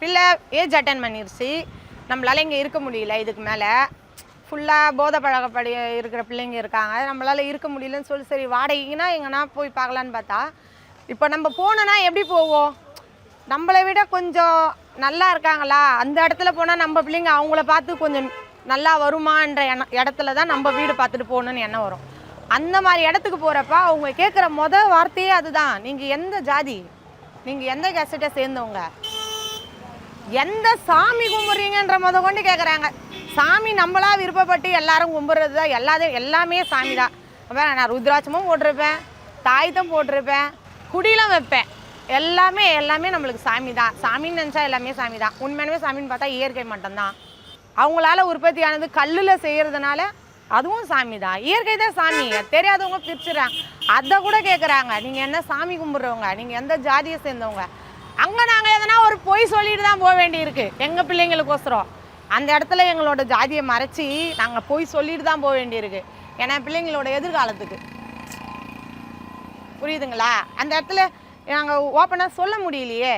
பிள்ளை age attend பண்ணிருச்சு. நம்மளால இங்கே இருக்க முடியல இதுக்கு மேலே. ஃபுல்லாக போதை பழக்கப்படி இருக்கிற பிள்ளைங்க இருக்காங்க. நம்மளால் இருக்க முடியலன்னு சொல்லி சரி வாடகைக்குன்னா எங்கன்னா போய் பார்க்கலான்னு பார்த்தா இப்போ நம்ம போனோன்னா எப்படி போவோம்? நம்மளை விட கொஞ்சம் நல்லா இருக்காங்களா? அந்த இடத்துல போனால் நம்ம பிள்ளைங்க அவங்கள பார்த்து கொஞ்சம் நல்லா வருமான்ற எண்ணம் இடத்துல தான் நம்ம வீடு பார்த்துட்டு போகணுன்னு எண்ணம் வரும். அந்த மாதிரி இடத்துக்கு போகிறப்ப அவங்க கேட்குற முத வார்த்தையே அதுதான். நீங்கள் எந்த ஜாதி? நீங்கள் எந்த கேசட்டை சேர்ந்தவங்க? எந்த சாமி கும்பிட்றீங்கன்ற முத கொண்டு கேட்குறாங்க சாமி நம்மளா விருப்பப்பட்டு எல்லாரும் கும்பிட்றது தான் எல்லாத்தையும் எல்லாமே சாமி தான் அப்போ நான் ருத்ராட்சமும் போட்டிருப்பேன் தாயத்தம் போட்டிருப்பேன் குடியிலும் வைப்பேன். எல்லாமே எல்லாமே நம்மளுக்கு சாமி தான் சாமின்னு நினச்சா எல்லாமே சாமி தான் உண்மையானவே சாமின்னு பார்த்தா இயற்கை மட்டும்தான். அவங்களால உற்பத்தியானது கல்லில் செய்கிறதுனால அதுவும் சாமி தான் இயற்கை தான் சாமி. தெரியாதவங்க பிரிச்சுறாங்க. அதை கூட கேட்குறாங்க நீங்கள் என்ன சாமி கும்பிட்றவங்க? நீங்கள் எந்த ஜாதியை சேர்ந்தவங்க? அங்கே நாங்கள் எதனா ஒரு பொய் சொல்லிட்டு தான் போக வேண்டியிருக்கு. எங்கள் பிள்ளைங்களுக்கோசரம். அந்த இடத்துல எங்களோட ஜாதியை மறைச்சி நாங்கள் பொய் சொல்லிட்டு தான் போக வேண்டியிருக்கு. ஏன்னா பிள்ளைங்களோட எதிர்காலத்துக்கு. புரியுதுங்களா? அந்த இடத்துல நாங்கள் ஓப்பனாக சொல்ல முடியலையே.